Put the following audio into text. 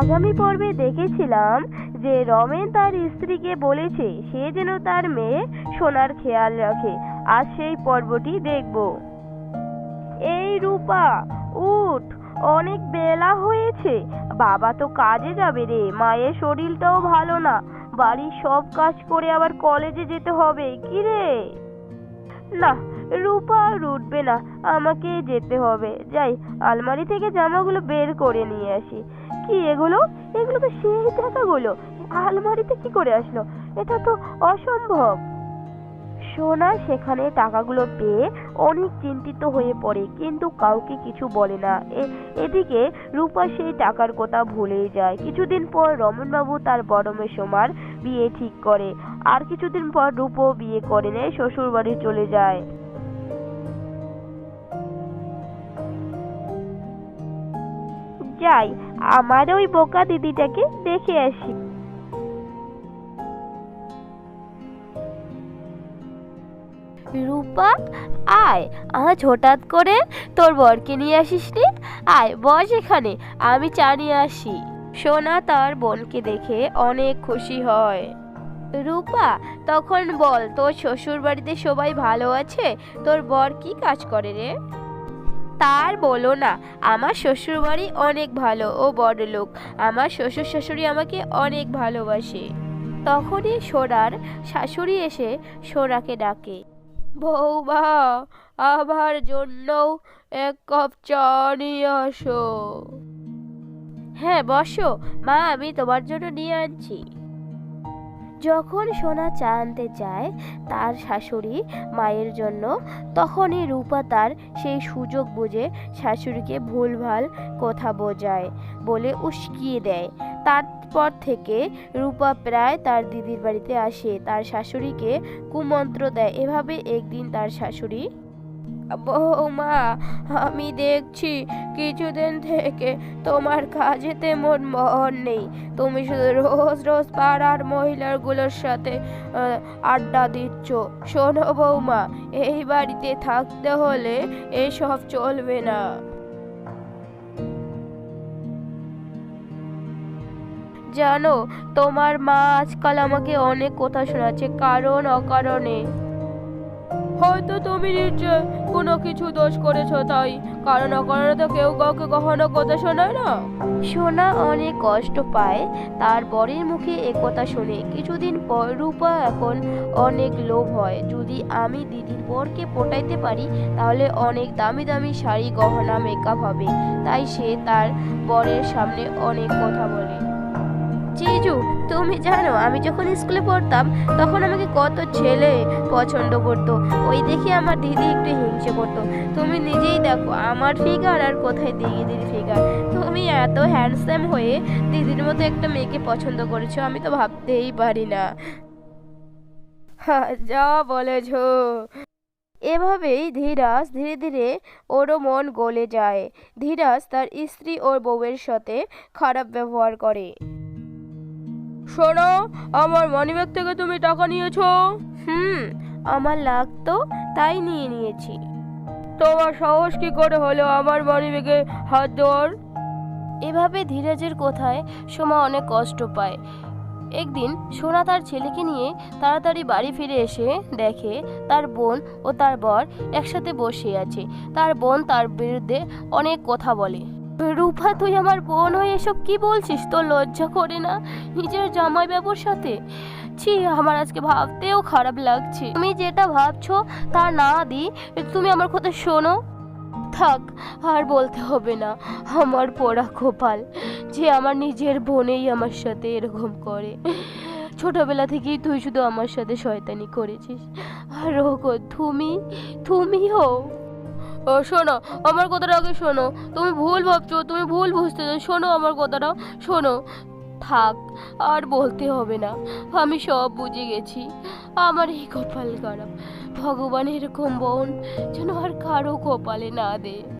আগামী পর্বে দেখেছিলাম যে রমেন তার স্ত্রীকে বলেছে, সে যেন তার মেয়ে সোনার খেয়াল রাখে। আজ সেই পর্বটি দেখব। এই রূপা, উঠ, অনেক বেলা হয়েছে। বাবা তো কাজে যাবে রে, মায়ের শরীরটাও ভালো না। বাড়ির সব কাজ করে আবার কলেজে যেতে হবে, কি রে? না রূপা আর উঠবে না আমাকে যেতে হবে। যাই, আলমারি থেকে জামাগুলো বের করে নিয়ে আসি। কি এগুলো? এগুলো তো সেই টাকাগুলো আলমারিতে কি করে আসলো? এটা তো অসম্ভব। সোনা সেখানে টাকাগুলো পেয়ে অনেক চিন্তিত হয়ে পড়ে, কিন্তু কাউকে কিছু বলে না। এদিকে রূপা সেই টাকার কথা ভুলেই যায়। কিছুদিন পর রমনবাবু তার বড় মেসোমার বিয়ে ঠিক করে। আর কিছুদিন পর রূপো বিয়ে করে নেয় শ্বশুর বাড়ি চলে যায়। যাই, আমার ওই বোকা দিদিটাকে দেখে আসি। রূপা, আয়, আজ হঠাৎ করে তোর বরকে নিয়ে আসিস রে? আয়, বস এখানে, আমি চা নিয়ে আসি। সোনা তার বোনকে দেখে অনেক খুশি হয়। রূপা, তখন বল, তোর শ্বশুর বাড়িতে সবাই ভালো আছে? তোর বর কি কাজ করে রে? তার বলো না, আমার শ্বশুর বাড়ি অনেক ভালো ও বড় লোক আমার শ্বশুর শাশুড়ি আমাকে অনেক ভালোবাসে। তখনই সোনার শাশুড়ি এসে সোনাকে ডাকে, বৌমা, আমার জন্যও এক কাপ চা নিয়ে আসো। হ্যাঁ বসো। মা, আমি তোমার জন্য নিয়ে আনছি। যখন সোনা চা আনতে যায় তার শাশুড়ি মায়ের জন্য, তখনই রূপা তার সেই সুযোগ বুঝে শাশুড়িকে ভুলভাল কথা বোঝায় বলে উস্কিয়ে দেয়। তারপর থেকে রূপা প্রায় তার দিদির বাড়িতে আসে। তার শাশুড়িকে কুমন্ত্র দেয়। এভাবে একদিন তার শাশুড়ি বৌমা, আমি দেখছি কিছুদিন থেকে তোমার কাজে তেমন মন নেই। তুমি শুধু রোজ রোজ পাড়ার মহিলাগুলোর সাথে আড্ডা দিচ্ছ। শোনো বৌমা, এই বাড়িতে থাকতে হলে এসব চলবে না। জানো, তোমার মা আজকাল আমাকে অনেক কথা শোনাচ্ছে, কারণ অকারণে। হয়তো তুমি নিশ্চয় কোনো কিছু দোষ করেছ তাই। কারণ অকারণে তো কেউ কাউকে কখনো কথা শোনায় না। সোনা অনেক কষ্ট পায়, তার বরের মুখে এ কথা শুনে। কিছুদিন পর রূপা এখন অনেক লোভ হয়। যদি আমি দিদির বরকে পটাইতে পারি, তাহলে অনেক দামি দামি শাড়ি, গহনা মেকআপ হবে। তাই সে তার বরের সামনে অনেক কথা বলে। জিজু, তুমি জানো, আমি যখন স্কুলে পড়তাম, তখন আমাকে কত ছেলে পছন্দ করতো। ওই দেখে আমার দিদি একটু হিংসে করতো। তুমি নিজেই দেখো, আমার ফিগার আর কোথায় দিদির ফিগার তুমি এত হ্যান্ডসাম হয়ে দিদির মতো একটা মেয়েকে পছন্দ করেছ, আমি তো ভাবতেই পারি না। যা বলেছ। এভাবেই ধীরাজ ধীরে ধীরে ওরও মন গলে যায়। ধীরাজ তার স্ত্রী ওর বউয়ের সাথে খারাপ ব্যবহার করে। শোনো আমার মানিব্যাগ থেকে তুমি টাকা নিয়েছো। হুম আমার লাগতো তাই নিয়ে নিয়েছি। তোমার সাহস কি করে হলো আমার মানিব্যাগে হাত দেওয়ার? এভাবে ধীরাজের কথায় সোমা অনেক কষ্ট পায়। একদিন সোনা তার ছেলেকে নিয়ে তাড়াতাড়ি বাড়ি ফিরে এসে দেখে তার বোন ও তার বর একসাথে বসে আছে। তার বোন তার বিরুদ্ধে অনেক কথা বলে। রূপা, তুই আমার বোন হয়ে এসব কি বলছিস? তোর লজ্জা করে না নিজের জামাই বাবুর সাথে? ছি, আমার আজকে ভাবতেও খারাপ লাগছে। তুমি যেটা ভাবছ তা না দি, তুমি আমার কথা শোনো। থাক, আর বলতে হবে না। আমার পোড়া কপাল যে আমার নিজের বোনেই আমার সাথে এরকম করে। ছোটবেলা থেকেই তুই শুধু আমার সাথে শয়তানি করেছিস। আর ও তুমি, তুমিও ও, শোনো, আমার কথাটা আগে শোনো। তুমি ভুল ভাবছ, তুমি ভুল বুঝতেছো শোনো আমার কথাটা, শোনো। থাক, আর বলতে হবে না। আমি সব বুঝে গেছি। আমার এই কপাল খারাপ। ভগবান এরকম বোন যেন আর কারও কপালে না দে